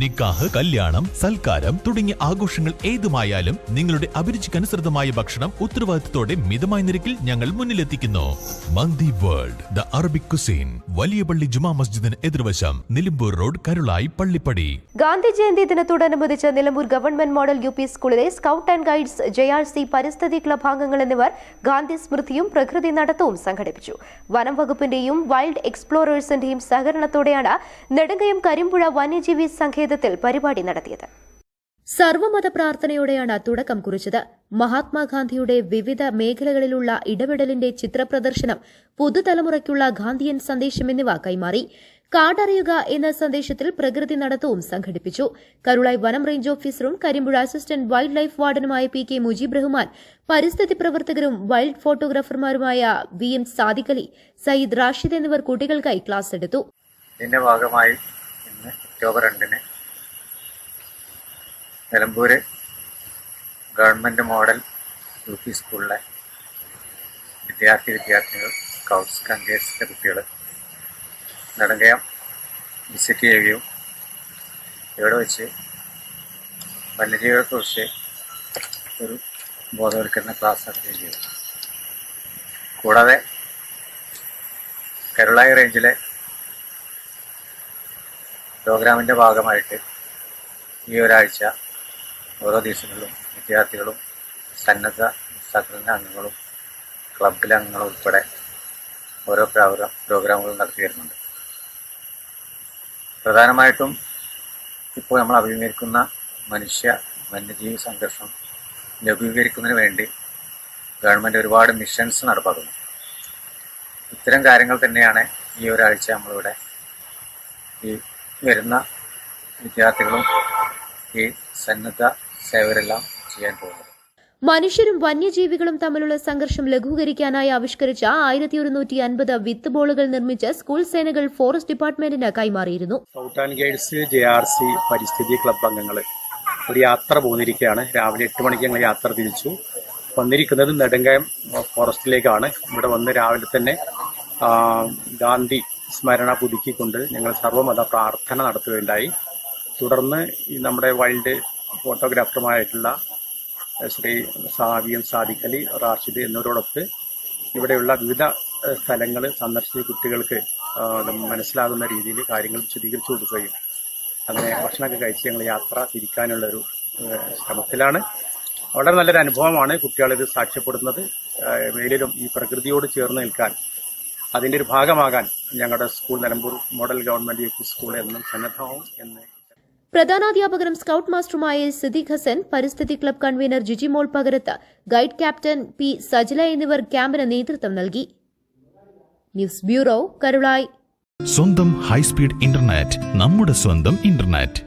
നിക്കാഹ് കല്യാണം സൽക്കാരം തുടങ്ങിയ ആഘോഷങ്ങൾ ഏതുമായാലും നിങ്ങളുടെ അഭിരുചിക്കനുസൃതമായ ഭക്ഷണം ഉത്തരവാദിത്തത്തോടെ മിതമായ നിരക്കിൽ ഞങ്ങൾ മുന്നിലെത്തിക്കുന്നു. Mandi World the Arabic cuisine വലിയ പള്ളി ജുമാ മസ്ജിദിന് എതിർവശം നിലമ്പൂർ റോഡ് കരുളായി പള്ളിപ്പടി. ഗാന്ധി ജയന്തി ദിനത്തോടനുബന്ധിച്ച് Nilambur government model U P സ്കൂളിലെ scout and guides J R C പരിസ്ഥിതി ക്ലബ് അംഗങ്ങൾ എന്നിവർ ഗാന്ധി സ്മൃതിയും പ്രകൃതി നടത്തവും സംഘടിപ്പിച്ചു. വനം വകുപ്പിന്റെയും വൈൽഡ് എക്സ്പ്ലോറേഴ്സിന്റെയും സഹകരണത്തോടെയാണ് നെടുങ്കയം കരിമ്പുഴ വന്യജീവി സങ്കേതത്തിൽ പരിപാടി നടത്തിയത്. സർവമത പ്രാർത്ഥനയോടെയാണ് തുടക്കം കുറിച്ചത്. മഹാത്മാഗാന്ധിയുടെ വിവിധ മേഖലകളിലുള്ള ഇടപെടലിന്റെ ചിത്രപ്രദർശനം പുതുതലമുറയ്ക്കുള്ള ഗാന്ധിയൻ സന്ദേശം എന്നിവ കൈമാറി. കാടറിയുക എന്ന സന്ദേശത്തിൽ പ്രകൃതി നടത്തവും സംഘടിപ്പിച്ചു. കരുളായി വനം റേഞ്ച് ഓഫീസറും കരിമ്പുഴ അസിസ്റ്റന്റ് വൈൽഡ് ലൈഫ് വാർഡനുമായ പി കെ മുജീബ് റഹ്മാൻ പരിസ്ഥിതി പ്രവർത്തകരും വൈൽഡ് ഫോട്ടോഗ്രാഫർമാരുമായ വി എം സാദിഖ് അലി സയ്യിദ് റാഷിദ് എന്നിവർ കുട്ടികൾക്കായി ക്ലാസ് എടുത്തു. ഇതിന്റെ ഭാഗമായി ഇന്ന് ഒക്ടോബർ രണ്ടിന് Nilambur government model U P സ്കൂളിലെ വിദ്യാർത്ഥി വിദ്യാർത്ഥികൾ സ്കൗട്ട്സ് കങ്കേഴ്സിന്റെ കുട്ടികൾ നെടുങ്കയം വിസിറ്റ് ചെയ്യുകയും ഇവിടെ വെച്ച് വന്യജീവികളെക്കുറിച്ച് ഒരു ബോധവൽക്കരണ ക്ലാസ് നടത്തുകയും ചെയ്തു. കൂടാതെ കരുളായി റേഞ്ചിലെ പ്രോഗ്രാമിന്റെ ഭാഗമായിട്ട് ഈ ഒരാഴ്ച ഓരോ ദിവസങ്ങളിലും വിദ്യാർത്ഥികളും സന്നദ്ധ സംഘടന അംഗങ്ങളും ക്ലബിലെ അംഗങ്ങളും ഉൾപ്പെടെ ഓരോ പ്രോഗ്രാം പ്രോഗ്രാമുകൾ നടത്തി വരുന്നുണ്ട് പ്രധാനമായിട്ടും ഇപ്പോൾ നമ്മൾ അഭിമുഖീകരിക്കുന്ന മനുഷ്യ വന്യജീവി സംഘർഷം ലഘൂകരിക്കുന്നതിന് വേണ്ടി ഗവൺമെന്റ് ഒരുപാട് മിഷൻസ് നടപ്പാക്കുന്നു. ഇത്തരം കാര്യങ്ങൾ തന്നെയാണ് ഈ ഒരാഴ്ച നമ്മളിവിടെ ഈ വരുന്ന വിദ്യാർത്ഥികളും ഈ സന്നദ്ധ സേവരെല്ലാം ചെയ്യാൻ പോകുന്നത്. മനുഷ്യരും വന്യജീവികളും തമ്മിലുള്ള സംഘർഷം ലഘൂകരിക്കാനായി ആവിഷ്കരിച്ച ആയിരത്തി ഒരുന്നൂറ്റി അൻപത് വിത്ത് ബോളുകൾ നിർമ്മിച്ച് സ്കൂൾ സേനകൾ ഫോറസ്റ്റ് ഡിപ്പാർട്ട്മെന്റിന് കൈമാറിയിരുന്നു. Scout and guides J R C പരിസ്ഥിതി ക്ലബ് അംഗങ്ങൾ ഒരു യാത്ര പോന്നിരിക്കുകയാണ്. രാവിലെ എട്ട് മണിക്ക് ഞങ്ങൾ യാത്ര തിരിച്ചു. വന്നിരിക്കുന്നത് നെടുങ്കയം ഫോറസ്റ്റിലേക്കാണ്. ഇവിടെ വന്ന് രാവിലെ തന്നെ ഗാന്ധി സ്മരണ പുതുക്കിക്കൊണ്ട് ഞങ്ങൾ സർവമത പ്രാർത്ഥന നടത്തുകയുണ്ടായി. തുടർന്ന് ഈ നമ്മുടെ വൈൽഡ് ഫോട്ടോഗ്രാഫറുമായിട്ടുള്ള ശ്രീ സാവിയൻ സാദിഖലി റാഷിദ് എന്നിവരോടൊത്ത് ഇവിടെയുള്ള വിവിധ സ്ഥലങ്ങൾ സന്ദർശിച്ച് കുട്ടികൾക്ക് മനസ്സിലാകുന്ന രീതിയിൽ കാര്യങ്ങൾ വിശദീകരിച്ചു കൊടുക്കുകയും അങ്ങനെ ഭക്ഷണമൊക്കെ കഴിച്ച് ഞങ്ങൾ യാത്ര തിരിക്കാനുള്ള ഒരു ഏഹ്, ശ്രമത്തിലാണ്. വളരെ നല്ലൊരു അനുഭവമാണ് കുട്ടികളിത് സാക്ഷ്യപ്പെടുന്നത് മേലിലും ഈ പ്രകൃതിയോട് ചേർന്ന് നിൽക്കാൻ അതിന്റെ ഒരു ഭാഗമാകാൻ ഞങ്ങളുടെ school Nilambur model government U P school എന്നും സന്നദ്ധമാവും എന്ന് പ്രധാനാധ്യാപകരും സ്കൌട്ട് മാസ്റ്ററുമായ സിദ്ദിഖ് ഹസൻ പരിസ്ഥിതി club convener Jijimol Pakarath guide captain P Sajala എന്നിവർ ക്യാമ്പിന് നേതൃത്വം നൽകി. News bureau Karulayi. സ്വന്തം ഹൈസ്പീഡ് ഇന്റർനെറ്റ് നമ്മുടെ സ്വന്തം ഇന്റർനെറ്റ്.